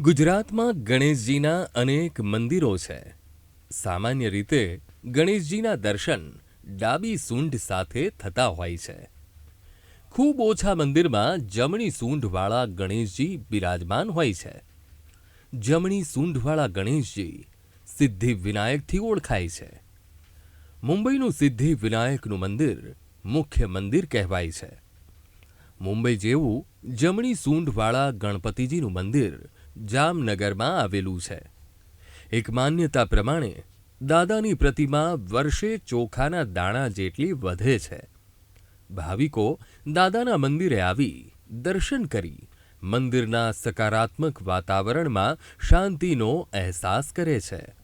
ગુજરાતમાં ગણેશજીના અનેક મંદિરો છે. સામાન્ય રીતે ગણેશજીના દર્શન ડાબી સૂંઢ સાથે થતા હોય છે. ખૂબ ઓછા મંદિરમાં જમણી સૂંઢવાળા ગણેશજી બિરાજમાન હોય છે. જમણી સૂંઢવાળા ગણેશજી સિદ્ધિ વિનાયકથી ઓળખાય છે. મુંબઈનું સિદ્ધિ વિનાયકનું મંદિર મુખ્ય મંદિર કહેવાય છે. મુંબઈ જેવું જમણી સૂંઢવાળા ગણપતિજીનું મંદિર જામનગરમાં આવેલું છે. એક માન્યતા પ્રમાણે, દાદાની પ્રતિમા વર્ષે ચોખાના દાણા જેટલી વધે છે. ભાવિકો દાદાના મંદિરે આવી દર્શન કરી મંદિરના સકારાત્મક વાતાવરણમાં શાંતિનો અહેસાસ કરે છે.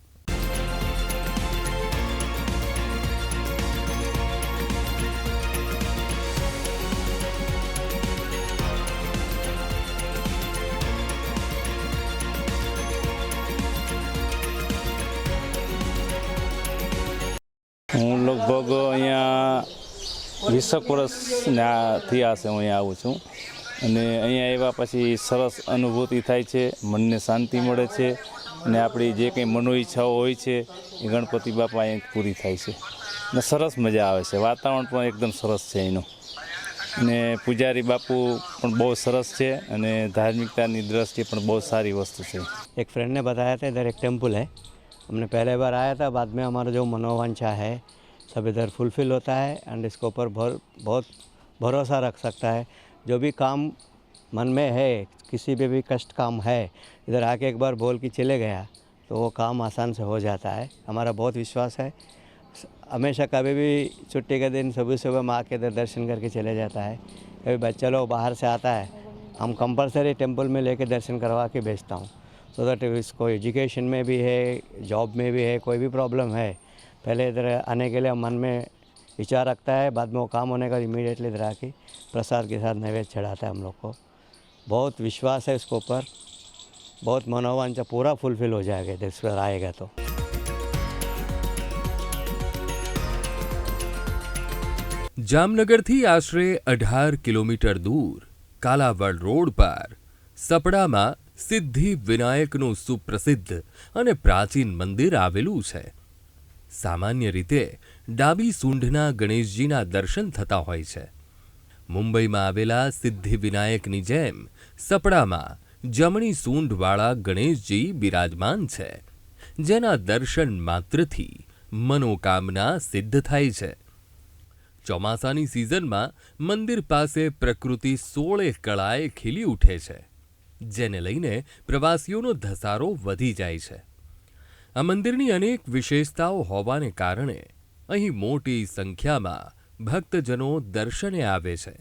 હું લગભગ અહીંયા વીસેક વર્ષથી આશે હું અહીંયા આવું છું. અને અહીંયા આવ્યા પછી સરસ અનુભૂતિ થાય છે, મનને શાંતિ મળે છે અને આપણી જે કંઈ મનો ઈચ્છાઓ હોય છે એ ગણપતિ બાપા અહીં પૂરી થાય છે. અને સરસ મજા આવે છે, વાતાવરણ પણ એકદમ સરસ છે અહીંનું. અને પૂજારી બાપુ પણ બહુ સરસ છે અને ધાર્મિકતાની દ્રષ્ટિએ પણ બહુ સારી વસ્તુ છે. એક ફ્રેન્ડને બતાવ્યા હતા ઇધર ટેમ્પલ હે हमने पहले बार आया था, बाद में हमारा जो मनोवांछा है, सब इधर फुलफिल होता है एंड इसके ऊपर बहुत भरोसा रख सकता है। जो भी काम मन में है, किसी पे भी कष्ट काम है, इधर आके एक बार बोल के चले गया तो वो काम आसान से हो जाता है। हमारा बहुत विश्वास है। हमेशा कभी भी छुट्टी के दिन सुबह सुबह माँ के इधर दर्शन करके चले जाता है। कभी बच्चा लोग बाहर से आता है, हम कंपलसरी टेंपल में लेके दर्शन करवा के भेजता हूँ। सो दैट इसको एजुकेशन में भी है जॉब में भी है कोई भी प्रॉब्लम है पहले इधर आने के लिए मन में विचार रखता है बाद में वो काम होने का इमीडिएटली इधर आके प्रसाद के साथ नैवेद्य चढ़ाता है हम लोग को बहुत विश्वास है इसके ऊपर बहुत मनोवांछा पूरा फुलफिल हो जाएगा इधर इस पर आएगा तो જામનગરથી આશરે અઢાર કિલોમીટર દૂર કાલાવડ રોડ પર સપડામાં સિદ્ધિ વિનાયકનું સુપ્રસિદ્ધ અને પ્રાચીન મંદિર આવેલું છે. સામાન્ય રીતે ડાબી સૂંઢના ગણેશજીના દર્શન થતા હોય છે. મુંબઈમાં આવેલા સિદ્ધિ વિનાયકની જેમ સપડામાં જમણી સૂંઢવાળા ગણેશજી બિરાજમાન છે, જેના દર્શન માત્રથી મનોકામના સિદ્ધ થાય છે. ચોમાસાની સિઝનમાં મંદિર પાસે પ્રકૃતિ સોળે કળાએ ખીલી ઉઠે છે. જેને લઈને પ્રવાસીઓનો ધસારો વધી જાય છે. આ મંદિરની અનેક વિશેષતાઓ હોવાને કારણે અહીં મોટી સંખ્યામાં ભક્તજનો દર્શને આવે છે.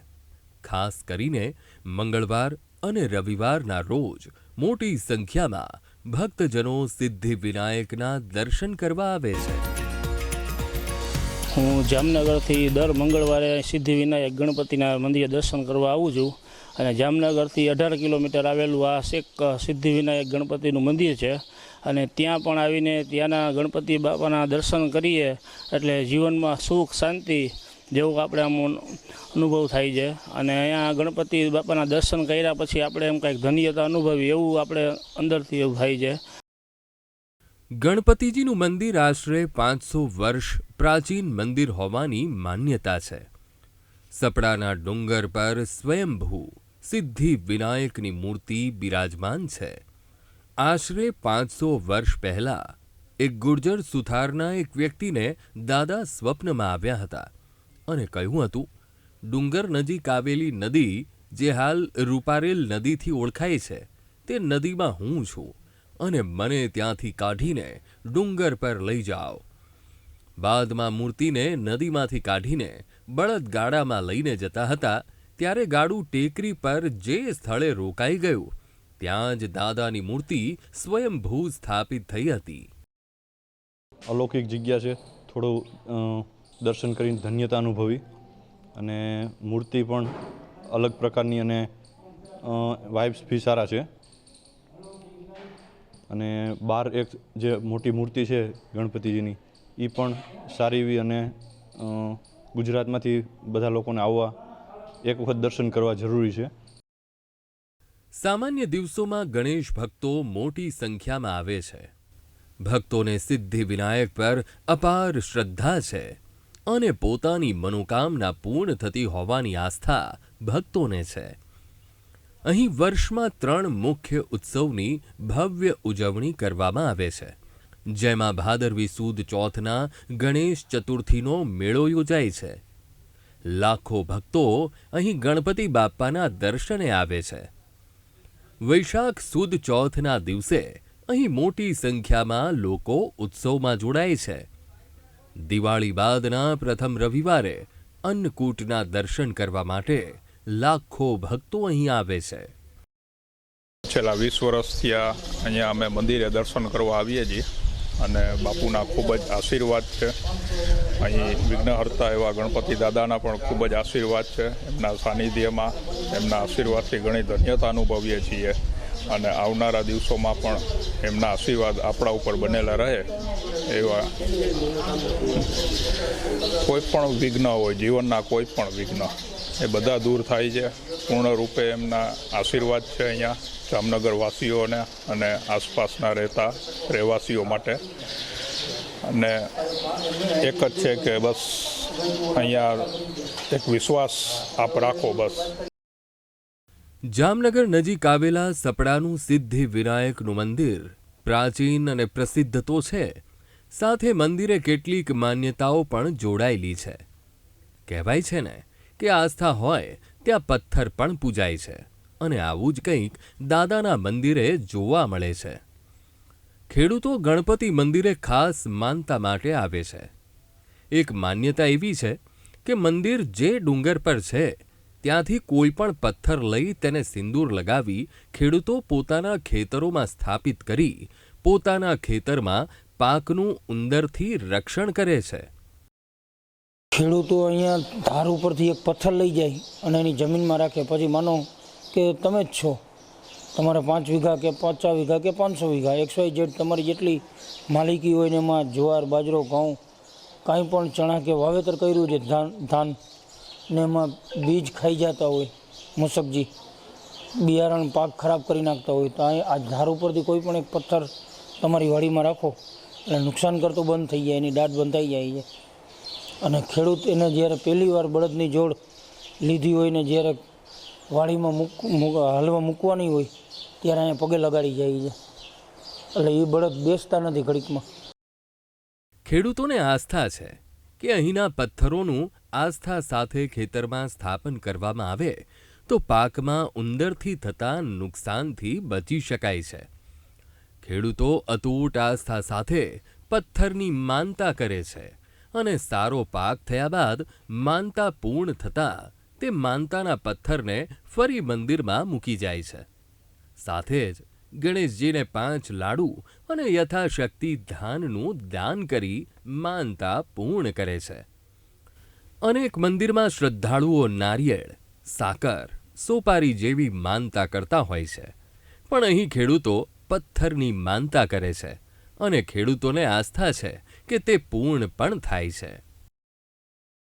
ખાસ કરીને મંગળવાર અને રવિવારના રોજ મોટી સંખ્યામાં ભક્તજનો સિદ્ધિ વિનાયકના દર્શન કરવા આવે છે. હું જામનગરથી દર મંગળવારે સિદ્ધિવિનાયક ગણપતિના મંદિરે દર્શન કરવા આવું છું. અને જામનગરથી અઢાર કિલોમીટર આવેલું આ શેખ સિદ્ધિવિનાયક ગણપતિનું મંદિર છે. અને ત્યાં પણ આવીને ત્યાંના ગણપતિ બાપાના દર્શન કરીએ એટલે જીવનમાં સુખ, શાંતિ જેવું આપણે આમ અનુભવ થાય છે. અને અહીંયા ગણપતિ બાપાના દર્શન કર્યા પછી આપણે એમ કંઈક ધન્યતા અનુભવી એવું આપણે અંદરથી એવું થાય છે. ગણપતિજીનું મંદિર આશરે પાંચસો વર્ષ પ્રાચીન મંદિર હોવાની માન્યતા છે. સપડાના ડુંગર પર સ્વયંભૂ સિદ્ધિ વિનાયકની મૂર્તિ બિરાજમાન છે. આશરે પાંચસો વર્ષ પહેલાં એક ગુર્જર સુથારના એક વ્યક્તિને દાદા સ્વપ્નમાં આવ્યા હતા અને કહ્યું હતું, ડુંગર નજીક આવેલી નદી જે હાલ રૂપારેલ નદીથી ઓળખાય છે, તે નદીમાં હું છું અને મને ત્યાંથી કાઢીને ડુંગર પર લઈ જાઓ. બાદમાં મૂર્તિને નદીમાંથી કાઢીને બળદગાડામાં લઈને જતા હતા ત્યારે ગાડું ટેકરી પર જે સ્થળે રોકાઈ ગયું, ત્યાં જ દાદાની મૂર્તિ સ્વયંભૂ સ્થાપિત થઈ હતી. અલૌકિક જગ્યા છે. થોડું દર્શન કરીને ધન્યતા અનુભવી અને મૂર્તિ પણ અલગ પ્રકારની અને વાઇબ્સ બી સારા છે. અને બહાર એક જે મોટી મૂર્તિ છે ગણપતિજીની એ પણ સારી એવી અને ગુજરાતમાંથી બધા લોકોને આવવા એક વખત દર્શન કરવા જરૂરી છે. સામાન્ય દિવસોમાં ગણેશ ભક્તો મોટી સંખ્યામાં આવે છે. ભક્તોને સિદ્ધિ વિનાયક પર અપાર શ્રદ્ધા છે અને પોતાની મનોકામના પૂર્ણ થતી હોવાની આસ્થા ભક્તોને છે. અહીં વર્ષમાં ત્રણ મુખ્ય ઉત્સવની ભવ્ય ઉજવણી કરવામાં આવે છે. જેમાં ભાદરવી સુદ ચોથના ગણેશ ચતુર્થીનો મેળો યોજાય છે. લાખો ભક્તો અહીં ગણપતિ બાપ્પાના દર્શને આવે છે. વૈશાખ સુદ ચોથના દિવસે અહીં મોટી સંખ્યામાં લોકો ઉત્સવમાં જોડાય છે. દિવાળી બાદના પ્રથમ રવિવારે અન્નકૂટના દર્શન કરવા માટે લાખો ભક્તો અહીં આવે છે. છેલ્લા વીસ વર્ષથી અહીંયા અમે મંદિરે દર્શન કરવા આવીએ છીએ. અને બાપુના ખૂબ જ આશીર્વાદ છે. અહીં વિઘ્નહર્તા એવા ગણપતિ દાદાના પણ ખૂબ જ આશીર્વાદ છે. એમના સાનિધ્યમાં, એમના આશીર્વાદથી ઘણી ધન્યતા અનુભવીએ છીએ અને આવનારા દિવસોમાં પણ એમના આશીર્વાદ આપણા ઉપર બનેલા રહે એવા કોઈ પણ વિઘ્ન હોય, જીવનના કોઈ પણ વિઘ્ન. એ બધા દૂર થાય છે. પૂર્ણ રૂપે એમના આશીર્વાદ છે અહીંયા જામનગરવાસીઓને અને આસપાસના રહેતા રહેવાસીઓ માટે. અને એક જ છે કે બસ અહીંયા એક વિશ્વાસ આપ રાખો બસ. જામનગર નજીક આવેલા સપડાનું સિદ્ધિ વિનાયકનું મંદિર પ્રાચીન અને પ્રસિદ્ધ તો છે. સાથે મંદિરે કેટલીક માન્યતાઓ પણ જોડાયેલી છે. કહેવાય છે ને કે આસ્થા હોય, ત્યાં પથ્થર પણ પૂજાય છે અને આવું જ કંઈક દાદાના મંદિરે જોવા મળે છે. ખેડૂતો ગણપતિ મંદિરે ખાસ માનતા માટે આવે છે. એક માન્યતા એવી છે કે મંદિર જે ડુંગર પર છે, ત્યાંથી કોઈ પણ પથ્થર લઈ તેને સિંદૂર લગાવી ખેડૂતો પોતાના ખેતરોમાં સ્થાપિત કરી પોતાના ખેતરમાં પાકનું ઉંદરથી રક્ષણ કરે છે. ખેડૂતો અહીંયા ધાર ઉપરથી એક પથ્થર લઈ જાય અને એની જમીનમાં રાખે. પછી માનો કે તમે જ છો. તમારે પાંચ વીઘા કે પચાસ વીઘા કે પાંચસો વીઘા એકસો જેડ તમારી જેટલી માલિકી હોય ને એમાં જુવાર, બાજરો, ઘઉં, કાંઈ પણ ચણા કે વાવેતર કર્યું છે, ધાન ધાન ને એમાં બીજ ખાઈ જતા હોય મુસકજી બિયારણ પાક ખરાબ કરી નાખતા હોય. તો આ ધાર ઉપરથી કોઈ પણ એક પથ્થર તમારી વાડીમાં રાખો. એટલે નુકસાન કરતો બંધ થઈ જાય, એની દાંત બંધાઈ જાય છે. અને ખેડૂત એને જ્યારે પહેલી વાર બળદની જોડ લીધી હોય ને જ્યારે વાડીમાં મૂક હાલવા મૂકવાની હોય, ત્યારે અહીંયા પગે લગાડી જાય છે. એટલે એ બળદ બેસતા નથી ઘડીકમાં. ખેડૂતોને આસ્થા છે કે અહીંના પથ્થરોનું આસ્થા સાથે ખેતરમાં સ્થાપન કરવામાં આવે, તો પાકમાં ઉંદરથી થતા નુકસાનથી બચી શકાય છે. ખેડૂતો અતૂટ આસ્થા સાથે પથ્થરની માનતા કરે છે. અને સારો પાક થયા બાદ માનતા પૂર્ણ થતાં તે માનતાના પથ્થરને ફરી મંદિરમાં મૂકી જાય છે. સાથે જ ગણેશજીને પાંચ લાડુ અને યથાશક્તિ ધાનનું દાન કરી માનતા પૂર્ણ કરે છે. અનેક મંદિરમાં શ્રદ્ધાળુઓ નારિયેળ, સાકર, સોપારી જેવી માનતા કરતા હોય છે. પણ અહીં ખેડૂતો પથ્થરની માનતા કરે છે અને ખેડૂતોને આસ્થા છે કે તે પૂર્ણ પણ થાય છે.